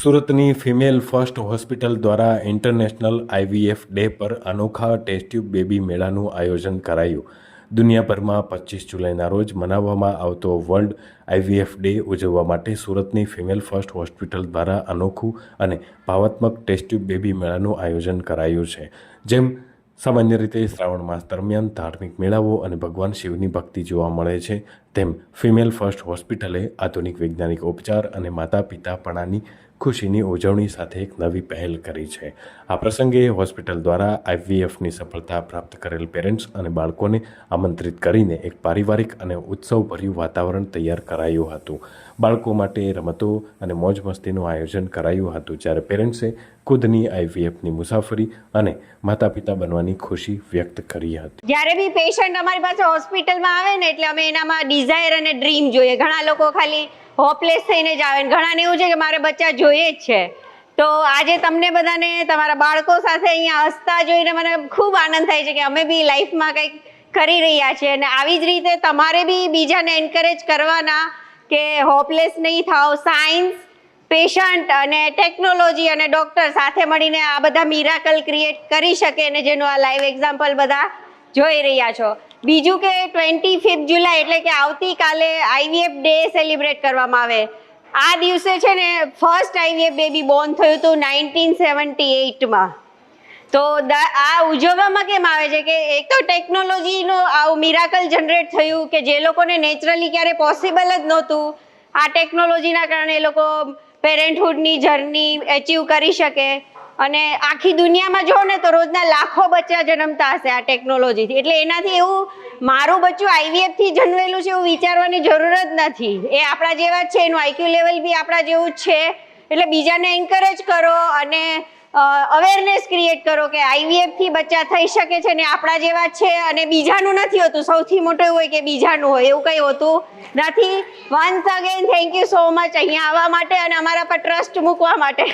સુરતની female first hospital દ્વારા international IVF day પર અનોખા ટેસ્ટ્યુબ બેબી મેળાનું આયોજન કરાયું. દુનિયાભરમાં પચીસ જુલાઈના રોજ મનાવવામાં આવતો વર્લ્ડ આઈવીએફ ડે ઉજવવા માટે સુરતની ફિમેલ ફર્સ્ટ હોસ્પિટલ દ્વારા અનોખું અને ભાવાત્મક ટેસ્ટ્યુબ બેબી મેળાનું આયોજન કરાયું છે. જેમ સામાન્ય રીતે શ્રાવણ માસ દરમિયાન ધાર્મિક મેળાઓ અને ભગવાન શિવની ભક્તિ જોવા મળે છે, તેમ ફિમેલ ફર્સ્ટ હોસ્પિટલે આધુનિક વૈજ્ઞાનિક ઉપચાર અને માતા પિતાપણાની ખુશીની ઉજવણી સાથે એક નવી પહેલ કરી છે. આ પ્રસંગે હોસ્પિટલ દ્વારા આઈવીએફની સફળતા પ્રાપ્ત કરેલ પેરેન્ટ્સ અને બાળકોને આમંત્રિત કરીને એક પારિવારિક અને ઉત્સવભર્યું વાતાવરણ તૈયાર કરાયું હતું. બાળકો માટે રમતો અને મોજ મસ્તીનું આયોજન કરાયું હતું, જ્યારે પેરેન્ટ્સે ખુદની આઈવીએફની મુસાફરી અને માતા પિતા બનવાની ખુશી વ્યક્ત કરી હતી. જ્યારે બી પેશન્ટ અમારી પાસે હોસ્પિટલમાં આવે ને, એટલે અમે એનામાં ડિઝાયર અને ડ્રીમ જોઈએ. ઘણા લોકો ખાલી હોપલેસ થઈને જ આવે. ઘણાને એવું છે કે મારે બચ્ચા જોઈએ જ છે. તો આજે તમને બધાને, તમારા બાળકો સાથે અહીંયા હસતા જોઈને મને ખૂબ આનંદ થાય છે કે અમે બી લાઈફમાં કંઈક કરી રહ્યા છીએ. અને આવી જ રીતે તમારે બી બીજાને એન્કરેજ કરવાના કે હોપલેસ નહીં થાવ સાયન્સ પેશન્ટ અને ટેકનોલોજી અને ડૉક્ટર સાથે મળીને આ બધા મિરાકલ ક્રિએટ કરી શકે અને જેનું આ લાઈવ એક્ઝામ્પલ બધા જોઈ રહ્યા છો. બીજું કે ટ્વેન્ટી ફિફ્થ જુલાઈ એટલે કે આવતીકાલે આઈવીએફ ડે સેલિબ્રેટ કરવામાં આવે. આ દિવસે છે ને ફર્સ્ટ આઈવીએફ બેબી બોર્ન થયું હતું નાઇન્ટીન સેવન્ટી એઇટમાં તો આ ઉજવવામાં કેમ આવે છે કે એક તો ટેકનોલોજીનું આવું મિરાકલ જનરેટ થયું કે જે લોકોને નેચરલી ક્યારે પોસિબલ જ નહોતું. આ ટેકનોલોજીના કારણે એ લોકો પેરેન્ટહુડની જર્ની એચીવ કરી શકે. અને આખી દુનિયામાં જો ને તો રોજના લાખો બચ્ચા જન્મતા હશે આ ટેકનોલોજીથી એટલે એનાથી એવું મારું બચ્ચું આઈવીએફથી જન્મેલું છે એવું વિચારવાની જરૂર જ નથી. એ આપણા જેવા જ છે, એનું આઈક્યુ લેવલ બી આપણા જેવું જ છે. એટલે બીજાને એન્કરેજ કરો અને અવેરનેસ ક્રિએટ કરો કે આઈવીએફથી બચ્ચા થઈ શકે છે ને આપણા જેવા છે અને બીજાનું નથી હોતું. સૌથી મોટું એવું હોય કે બીજાનું હોય. એવું કંઈ હોતું નથી. Once again thank you so much અહીંયા આવવા માટે અને અમારા પર ટ્રસ્ટ મૂકવા માટે.